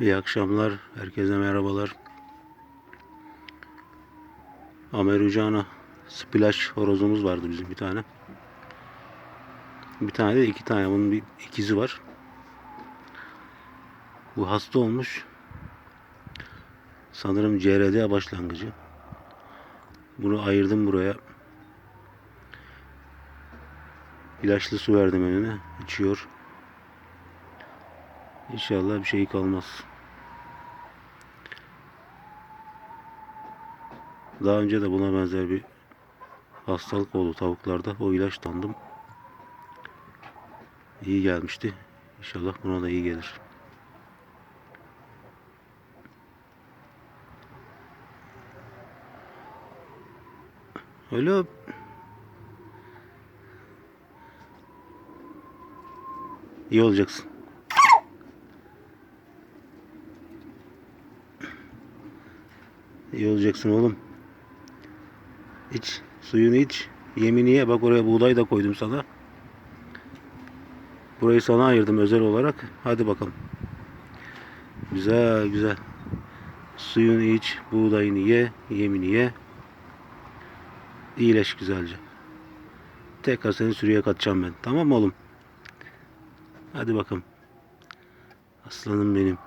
İyi akşamlar. Herkese merhabalar. Amerujana splash horozumuz vardı bizim bir tane. Bir tane de iki tane. Bunun bir ikizi var. Bu hasta olmuş. Sanırım CRD başlangıcı. Bunu ayırdım buraya. İlaçlı su verdim önüne. İçiyor. İnşallah bir şey kalmaz. Daha önce de buna benzer bir hastalık oldu tavuklarda. O ilaçlandım. İyi gelmişti. İnşallah buna da iyi gelir. Öyle iyi olacaksın. İyi olacaksın oğlum. İç. Suyunu iç. Yemini ye. Bak oraya buğday da koydum sana. Burayı sana ayırdım özel olarak. Hadi bakalım. Güzel güzel. Suyunu iç. Buğdayını ye. Yemini ye. İyileş güzelce. Tekrar seni sürüye katacağım ben. Tamam mı oğlum? Hadi bakalım. Aslanım benim.